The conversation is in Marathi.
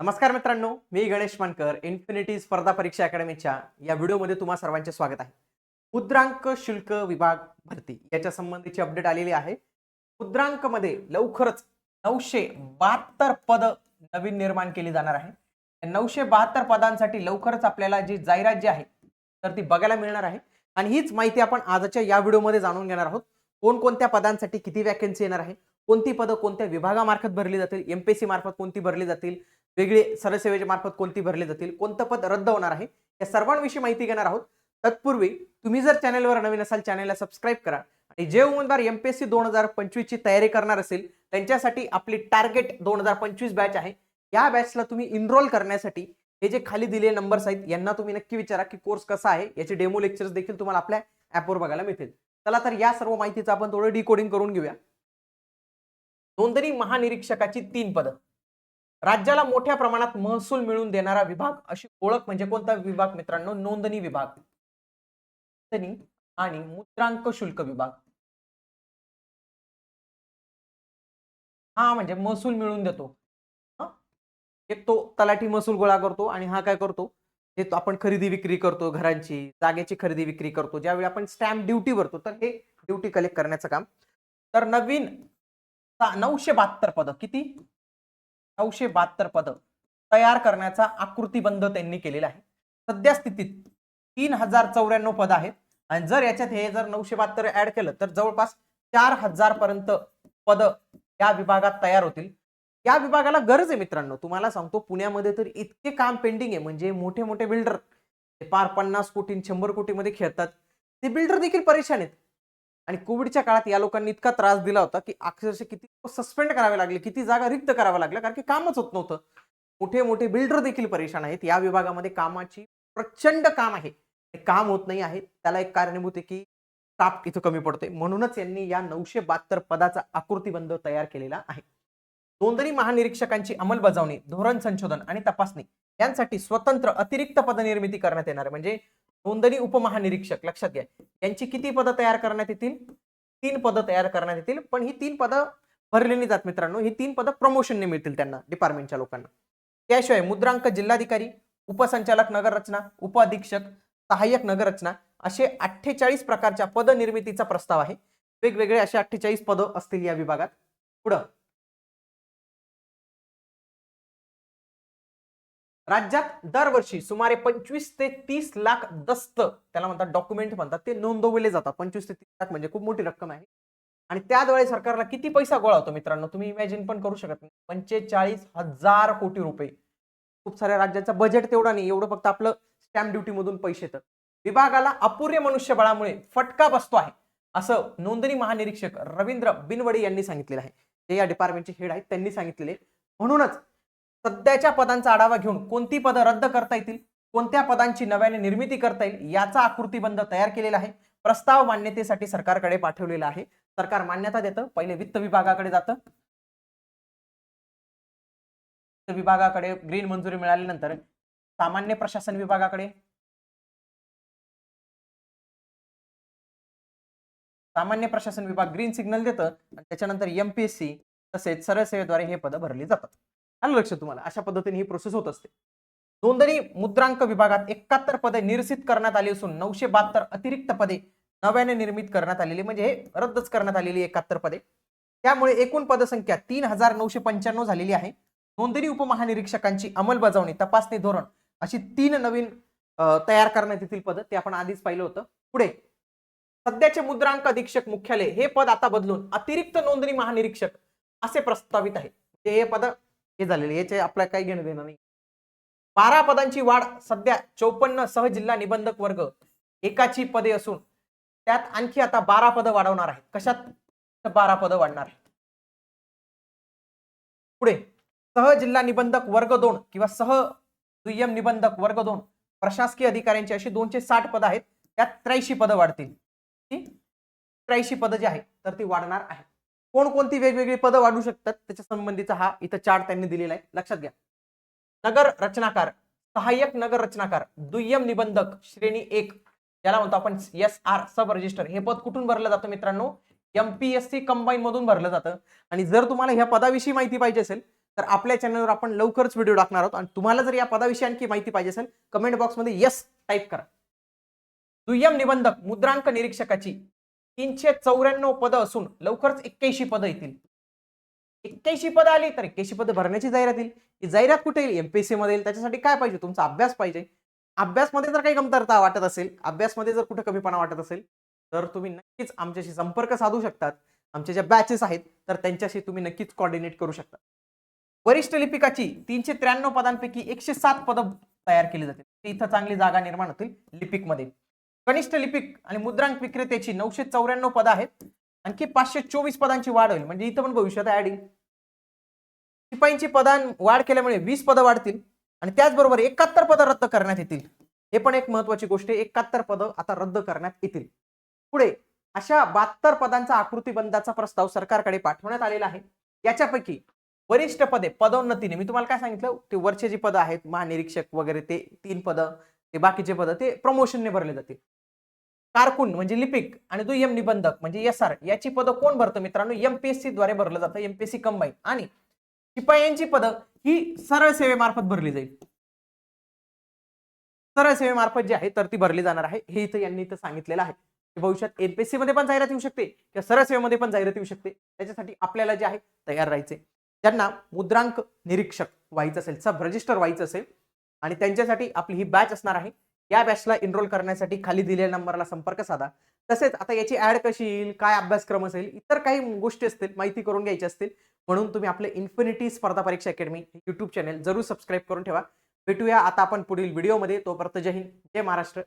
नमस्कार मित्रांनो मी गणेश मानकर इन्फिनिटी स्पर्धा परीक्षा अकॅडमीच्या या व्हिडिओमध्ये तुम्हा सर्वांचे स्वागत आहे. मुद्रांक शुल्क विभाग भरती याच्या संबंधीची अपडेट आलेली आहे. मुद्रांकमध्ये लवकरच नऊशे बहात्तर पद नवीन निर्माण केली जाणार आहे. नऊशे बहात्तर पदांसाठी लवकरच आपल्याला जी जाहिरात जी आहे तर ती बघायला मिळणार आहे. आणि हीच माहिती आपण आजच्या या व्हिडिओमध्ये जाणून घेणार आहोत. कोणकोणत्या पदांसाठी किती वॅकन्सी येणार आहे? कोणती पदं कोणत्या विभागामार्फत भरली जातील? एमपीएससी मार्फत कोणती भरली जातील? वेगळे सरसेवेच्या मार्फत कोणती भरले जातील कोणतं पद रद्द होणार आहे या सर्वांविषयी माहिती घेणार आहोत. तत्पूर्वी तुम्ही जर चॅनलवर नवीन असाल चॅनलला सबस्क्राईब करा आणि जे उमेदवार एमपीएससी दोन हजार पंचवीसची तयारी करणार असेल त्यांच्यासाठी आपली टार्गेट दोन हजार पंचवीस बॅच आहे. या बॅचला तुम्ही इनरोल करण्यासाठी हे जे खाली दिलेले नंबर्स आहेत यांना तुम्ही नक्की विचारा की कोर्स कसा आहे. याचे डेमो लेक्चर्स देखील तुम्हाला आपल्या ऍपवर बघायला मिळतील. चला तर या सर्व माहितीचं आपण थोडं डिकोडिंग करून घेऊया. नोंदणी महानिरीक्षकाची तीन पदं. राज्याला मोठ्या प्रमाणात महसूल मिळवून देणारा विभाग अशी ओळख म्हणजे कोणता विभाग मित्रांनो? नोंदणी विभाग. नोंदणी आणि मुद्रांक शुल्क विभाग. हा म्हणजे महसूल मिळवून देतो. एक तो तलाठी महसूल गोळा करतो आणि हा काय करतो? हे आपण खरेदी विक्री करतो घरांची जागेची खरेदी विक्री करतो. ज्यावेळी आपण स्टॅम्प ड्युटी भरतो तर हे ड्युटी कलेक्ट करण्याचं काम. तर नवीन नऊशे बहात्तर पद किती? नऊशे बहात्तर पद तयार करण्याचा आकृतीबंध त्यांनी केलेला आहे. सध्या स्थितीत तीन हजार चौऱ्याण्णव पद आहेत. आणि जर याच्यात हे जर नऊशे बहात्तर ऍड केलं तर जवळपास चार हजार पर्यंत पद या विभागात तयार होतील. या विभागाला गरज आहे मित्रांनो तुम्हाला सांगतो पुण्यामध्ये तर इतके काम पेंडिंग आहे. म्हणजे मोठे मोठे बिल्डर पार पन्नास कोटी शंभर कोटीमध्ये खेळतात. ते बिल्डर देखील परेशान आहेत. आणि कोविडच्या काळात या लोकांनी इतका त्रास दिला होता की अक्षरशः किती सस्पेंड करावे लागले किती जागा रिक्त कराव्या लागल्या कारण की कामच होत नव्हतं. मोठे मोठे बिल्डर देखील परेशान आहेत. या विभागामध्ये कामाची प्रचंड काम आहे. काम होत नाही आहे. त्याला एक कारणीभूत आहे की ताप इथं कमी पडतोय. म्हणूनच यांनी या नऊशे बहात्तर पदाचा आकृतीबंध तयार केलेला आहे. नोंदणी महानिरीक्षकांची अंमलबजावणी धोरण संशोधन आणि तपासणी यांसाठी स्वतंत्र अतिरिक्त पदनिर्मिती करण्यात येणार आहे. म्हणजे नोंदणी उपमहानिरीक्षक लक्षात घ्या. यांची किती पदं तयार करण्यात येतील? तीन पदं तयार करण्यात येतील पण ही तीन पदं भरलेली जात मित्रांनो ही तीन पदं प्रमोशनने मिळतील त्यांना डिपार्टमेंटच्या लोकांना. त्याशिवाय मुद्रांक जिल्हाधिकारी उपसंचालक नगररचना उप अधीक्षक सहाय्यक नगररचना असे अठ्ठेचाळीस प्रकारच्या पदनिर्मितीचा प्रस्ताव आहे. वेगवेगळे असे अठ्ठेचाळीस पदं असतील या विभागात. पुढं राज्यात दरवर्षी सुमारे पंचवीस ते तीस लाख दस्त त्याला म्हणतात डॉक्युमेंट म्हणतात ते नोंदवले जातात. पंचवीस ते तीस लाख म्हणजे खूप मोठी रक्कम आहे. आणि त्याद्वारे सरकारला किती पैसा गोळा होतो मित्रांनो? तुम्ही इमॅजिन पण करू शकत नाही. पंचेचाळीस हजार कोटी रुपये. खूप साऱ्या राज्याचं बजेट तेवढा नाही एवढं फक्त आपलं स्टॅम्प ड्युटी मधून पैसे येतात. विभागाला अपुरे मनुष्यबळामुळे फटका बसतो आहे असं नोंदणी महानिरीक्षक रवींद्र बिनवडे यांनी सांगितलेलं आहे. ते या डिपार्टमेंटचे हेड आहेत त्यांनी सांगितलेले. म्हणूनच सध्याच्या पदांचा आढावा घेऊन कोणती पदं रद्द करता येतील कोणत्या पदांची नव्याने निर्मिती करता येईल याचा आकृतीबंध तयार केलेला आहे. प्रस्ताव मान्यतेसाठी सरकारकडे पाठवलेला आहे. सरकार मान्यता देतं. पहिले वित्त विभागाकडे जातं. वित्त विभागाकडे ग्रीन मंजुरी मिळाल्यानंतर सामान्य प्रशासन विभागाकडे. सामान्य प्रशासन विभाग ग्रीन सिग्नल देतं. आणि त्याच्यानंतर एमपीएससी तसेच सरळसेवेद्वारे हे पद भरली जातात. आलं लक्ष तुम्हाला. अशा पद्धतीने ही प्रोसेस होत असते. नोंदणी मुद्रांक विभागात एकाहत्तर पदे निरसित करण्यात आली असून नऊशे बहात्तर अतिरिक्त पदे नव्याने निर्मित करण्यात आलेली म्हणजे हे रद्दच करण्यात आलेली एकाहत्तर पदे. त्यामुळे एकूण पदसंख्या तीन हजार नऊशे पंच्याण्णव झालेली आहे. नोंदणी उपमहानिरीक्षकांची अंमलबजावणी तपासणी धोरण अशी तीन नवीन तयार करण्यात येतील पद ते आपण आधीच पाहिलं होतं. पुढे सध्याचे मुद्रांक अधीक्षक मुख्यालय हे पद आता बदलून अतिरिक्त नोंदणी महानिरीक्षक असे प्रस्तावित आहे. म्हणजे हे पद हे झालेले याचे आपल्याला काही घेणं देणं नाही. बारा पदांची वाढ सध्या चौपन्न सहजिल्हा निबंधक वर्ग एकाची पदे असून त्यात आणखी आता बारा पदं वाढवणार आहे कशात बारा पदं वाढणार आहेत. पुढे. सहजिल्हा निबंधक वर्ग दोन किंवा सह दुय्यम निबंधक वर्ग दोन प्रशासकीय अधिकाऱ्यांची अशी दोनशे साठ पदं आहेत. त्यात त्र्याऐंशी पदं वाढतील. त्र्याऐंशी पदं जी आहेत तर ती वाढणार आहे कोणकोणती वेगवेगळी पदं वाढू शकतात? त्याच्या संबंधीचा हा इथं चार्ट त्यांनी दिलेला आहे. लक्षात घ्या. नगर रचनाकार सहाय्यक नगर रचनाकार दुय्यम निबंधक श्रेणी एक. ज्याला म्हणतो आपण एस आर सब रजिस्टर हे पद कुठून भरलं जातं मित्रांनो? एमपीएससी कंबाईन मधून भरलं जातं. आणि जर तुम्हाला ह्या पदाविषयी माहिती पाहिजे असेल तर आपल्या चॅनलवर आपण लवकरच व्हिडिओ टाकणार आहोत. आणि तुम्हाला जर या पदाविषयी आणखी माहिती पाहिजे असेल कमेंट बॉक्समध्ये यस टाईप करा. दुय्यम निबंधक मुद्रांक निरीक्षकाची तीनशे चौऱ्याण्णव पदं असून लवकरच एक्क्याऐंशी पदं येतील. एक्क्याऐंशी पदं आली तर एक्क्याऐंशी पदं भरण्याची जाहिरात येईल. ही जाहिरात कुठे येईल? एमपीएससी मध्ये येईल. त्याच्यासाठी काय पाहिजे? तुमचा अभ्यास पाहिजे. अभ्यासमध्ये जर काही कमतरता वाटत असेल अभ्यासमध्ये जर कुठे कमीपणा वाटत असेल तर तुम्ही नक्कीच आमच्याशी संपर्क साधू शकतात. आमच्या ज्या बॅचेस आहेत तर त्यांच्याशी तुम्ही नक्कीच कॉर्डिनेट करू शकता. वरिष्ठ लिपिकाची तीनशे त्र्याण्णव पदांपैकी एकशे सात पदं तयार केली जातील. ती इथं चांगली जागा निर्माण होतील लिपिकमध्ये. कनिष्ठ लिपिक आणि मुद्रांक विक्रेत्याची नऊशे चौऱ्याण्णव पदं आहेत. आणखी पाचशे चोवीस पदांची वाढ होईल. म्हणजे इथं पण भविष्यात ऍड येईल शिपाईंची पदां वाढ केल्यामुळे वीस पदं वाढतील. आणि त्याचबरोबर एकाहत्तर पदं रद्द करण्यात येतील. हे पण एक महत्वाची गोष्ट आहे. एकाहत्तर पदं आता रद्द करण्यात येतील. पुढे अशा बहात्तर पदांचा आकृतीबंधाचा प्रस्ताव सरकारकडे पाठवण्यात आलेला आहे. याच्यापैकी वरिष्ठ पदे पदोन्नतीने मी तुम्हाला काय सांगितलं? ते वरचे जी पदं आहेत महानिरीक्षक वगैरे ते तीन पदं ते बाकीचे पदं ते प्रमोशनने भरले जातील. कारकुन म्हणजे लिपिक आणि दुय्यम निबंधक म्हणजे एस आर याची पदं कोण भरतं मित्रांनो? एमपीएससी द्वारे भरलं जातं एमपीएससी कंबाईन. आणि शिपायांची पदं ही सरळ सेवेमार्फत भरली जाईल. सरळ सेवेमार्फत जी आहे तर ती भरली जाणार आहे. हे इथं यांनी इथं सांगितलेलं आहे. की भविष्यात एमपीएससी मध्ये पण जाहिरात येऊ शकते किंवा सरळ सेवेमध्ये पण जाहिरात येऊ शकते. त्याच्यासाठी आपल्याला जे आहे तयार राहायचे. त्यांना मुद्रांक निरीक्षक व्हायचं असेल सब रजिस्टर व्हायचं असेल आणि त्यांच्यासाठी आपली ही बॅच असणार आहे. या बॅचला एनरोल करण्यासाठी खाली दिलेल्या नंबरला संपर्क साधा. तसेच आता याची ऍड कशी येईल काय अभ्यासक्रम असेल इतर काही गोष्टी असतील माहिती करून घ्यायची असतील म्हणून तुम्ही आपले इन्फिनिटी स्पर्धा परीक्षा अकॅडमी यूट्यूब चॅनल जरूर सबस्क्राईब करून ठेवा. भेटूया आता आपण पुढील व्हिडिओमध्ये तोपर्यंत जय हिंद जय महाराष्ट्र.